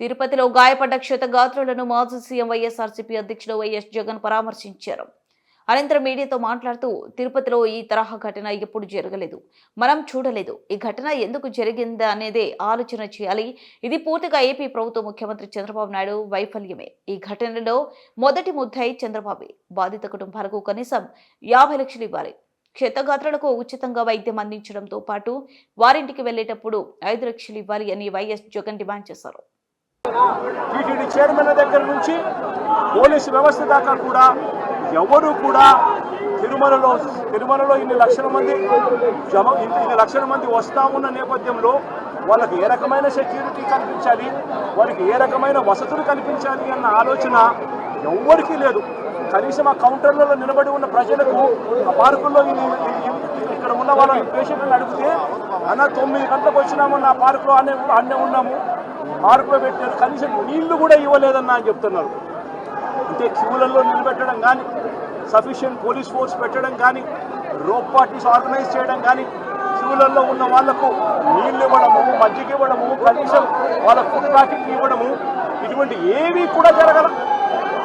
తిరుపతిలో గాయపడ్డ క్షతగాత్రులను మాజీ సీఎం వైఎస్ఆర్సీపీ అధ్యక్షుడు వైఎస్ జగన్ పరామర్శించారు. అనంతరం మీడియాతో మాట్లాడుతూ తిరుపతిలో ఈ తరహా ఘటన ఎప్పుడు జరగలేదు. మనం చూడలేదు. ఈ ఘటన ఎందుకు జరిగిందా అనేదే ఆలోచన చేయాలి. ఇది పూర్తిగా ఏపీ ప్రభుత్వ ముఖ్యమంత్రి చంద్రబాబు నాయుడు వైఫల్యమే. ఈ ఘటనలో మొదటి ముద్దాయి చంద్రబాబు. బాధిత కుటుంబాలకు కనీసం యాభై లక్షలు ఇవ్వాలి. క్షతగాత్రులకు ఉచితంగా వైద్యం అందించడంతో పాటు వారింటికి వెళ్ళేటప్పుడు ఐదు లక్షలు ఇవ్వాలి అని వైఎస్ జగన్ డిమాండ్ చేశారు. టీటీడీ చైర్మన్ దగ్గర నుంచి పోలీసు వ్యవస్థ దాకా కూడా ఎవరు కూడా తిరుమలలో తిరుమలలో ఇన్ని లక్షల మంది జమ ఇన్ని ఇన్ని లక్షల మంది వస్తా ఉన్న నేపథ్యంలో వాళ్ళకి ఏ రకమైన సెక్యూరిటీ కల్పించాలి? వాళ్ళకి ఏ రకమైన వసతులు కల్పించాలి అన్న ఆలోచన ఎవ్వరికీ లేదు. కనీసం ఆ కౌంటర్లలో నిలబడి ఉన్న ప్రజలకు ఆ పార్కుల్లో ఇన్ని- ఇక్కడ ఉన్న వాళ్ళ పేషెంట్లను అడిగితే అన్న తొమ్మిది గంటలకు వచ్చినామన్న ఆ పార్కులో అన్నే అన్నే ఉన్నాము. పార్కులో పెట్టారు కనీసం నీళ్ళు కూడా ఇవ్వలేదన్న అని చెప్తున్నారు. అంటే క్యూలలో నిలబెట్టడం కానీ సఫిషియంట్ పోలీస్ ఫోర్స్ పెట్టడం కానీ రోప్ పార్టీస్ ఆర్గనైజ్ చేయడం కానీ క్యూలలో ఉన్న వాళ్ళకు నీళ్ళు ఇవ్వడము మజ్జిగ ఇవ్వడము కనీసం వాళ్ళ ఫుడ్ ప్యాకెట్ ఇవ్వడము ఇటువంటి ఏవి కూడా జరగల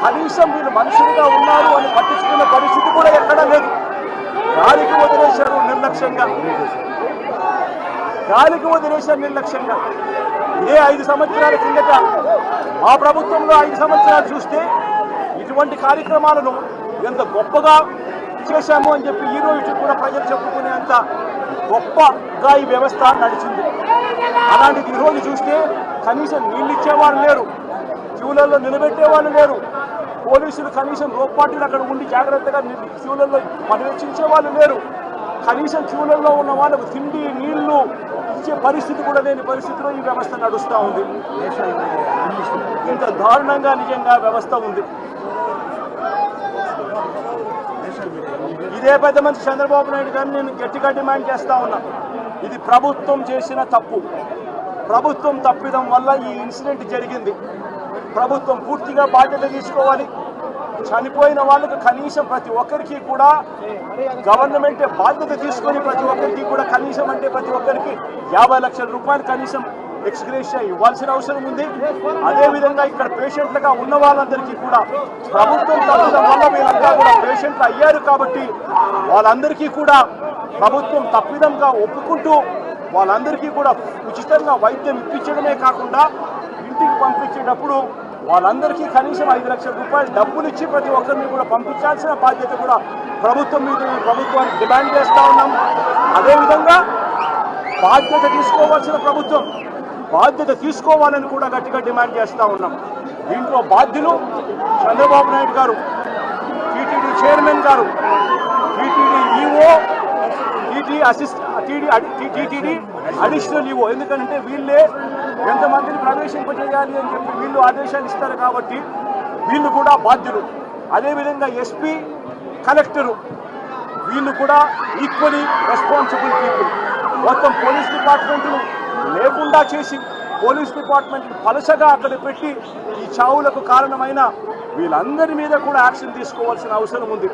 కనీసం వీళ్ళు మనుషులుగా ఉన్నారు అని పట్టించుకున్న పరిస్థితి కూడా ఎక్కడా లేదు. గాలికి వదిలేశారు నిర్లక్ష్యంగా. గాలికి వదిలేశారు నిర్లక్ష్యంగా. ఇదే ఐదు సంవత్సరాల కిందట మా ప్రభుత్వంలో ఐదు సంవత్సరాలు చూస్తే ఇటువంటి కార్యక్రమాలను ఎంత గొప్పగా చేశాము అని చెప్పి ఈ రోజు కూడా ప్రజలు చెప్పుకునేంత గొప్పగా ఈ వ్యవస్థ నడిచింది. అలాంటిది ఈరోజు చూస్తే కనీసం నీళ్ళు ఇచ్చేవాళ్ళు లేరు క్యూలలో నిలబెట్టేవాళ్ళు లేరు. పోలీసులు కనీసం రోప్పాటీలు అక్కడ ఉండి జాగ్రత్తగా ని- క్యూలలో పర్యవేక్షించే వాళ్ళు లేరు. కనీసం క్యూలల్లో ఉన్న వాళ్ళకు తిండి నీళ్ళు ఇచ్చే పరిస్థితి కూడా లేని పరిస్థితిలో ఈ వ్యవస్థ నడుస్తూ ఉంది. ఇంత దారుణంగా నిజంగా వ్యవస్థ ఉంది. ఇదే పెద్ద మంచి చంద్రబాబు నాయుడు గారిని నేను గట్టిగా డిమాండ్ చేస్తా ఉన్నా. ఇది ప్రభుత్వం చేసిన తప్పు. ప్రభుత్వం తప్పిదం వల్ల ఈ ఇన్సిడెంట్ జరిగింది. ప్రభుత్వం పూర్తిగా బాధ్యత తీసుకోవాలి. చనిపోయిన వాళ్ళకు కనీసం ప్రతి ఒక్కరికి కూడా గవర్నమెంటే బాధ్యత తీసుకొని ప్రతి ఒక్కరికి కూడా కనీసం అంటే ప్రతి ఒక్కరికి యాభై లక్షల రూపాయలు కనీసం ఎక్స్గ్రేషియా ఇవ్వాల్సిన అవసరం ఉంది. అదేవిధంగా ఇక్కడ పేషెంట్లుగా ఉన్న వాళ్ళందరికీ కూడా ప్రభుత్వం తగ్గడం వల్ల వీళ్ళంతా కూడా పేషెంట్లు అయ్యారు కాబట్టి వాళ్ళందరికీ కూడా ప్రభుత్వం తప్పిదంగా ఒప్పుకుంటూ వాళ్ళందరికీ కూడా ఉచితంగా వైద్యం ఇప్పించడమే కాకుండా ఇంటికి పంపించేటప్పుడు వాళ్ళందరికీ కనీసం ఐదు లక్షల రూపాయలు డబ్బులు ఇచ్చి ప్రతి ఒక్కరిని కూడా పంపించాల్సిన బాధ్యత కూడా ప్రభుత్వం మీద ఈ ప్రభుత్వానికి డిమాండ్ చేస్తా ఉన్నాం. అదేవిధంగా బాధ్యత తీసుకోవాల్సిన ప్రభుత్వం బాధ్యత తీసుకోవాలని కూడా గట్టిగా డిమాండ్ చేస్తా ఉన్నాం. దీంట్లో బాధ్యులు Chandrababu Naidu garu TTD chairman garu TTD EO TT assist TD TTD additional EO. ఎందుకంటే వీళ్ళే ఎంతమందిని ప్రవేశింపజేయాలి అని చెప్పి వీళ్ళు ఆదేశాలు ఇస్తారు కాబట్టి వీళ్ళు కూడా బాధ్యులు. అదేవిధంగా ఎస్పీ కలెక్టరు వీళ్ళు కూడా ఈక్వలీ రెస్పాన్సిబుల్ పీపుల్. మొత్తం పోలీస్ డిపార్ట్మెంట్ను లేకుండా చేసి పోలీస్ డిపార్ట్మెంట్ పలసగా అక్కడ పెట్టి ఈ చావులకు కారణమైన వీళ్ళందరి మీద కూడా యాక్షన్ తీసుకోవాల్సిన అవసరం ఉంది.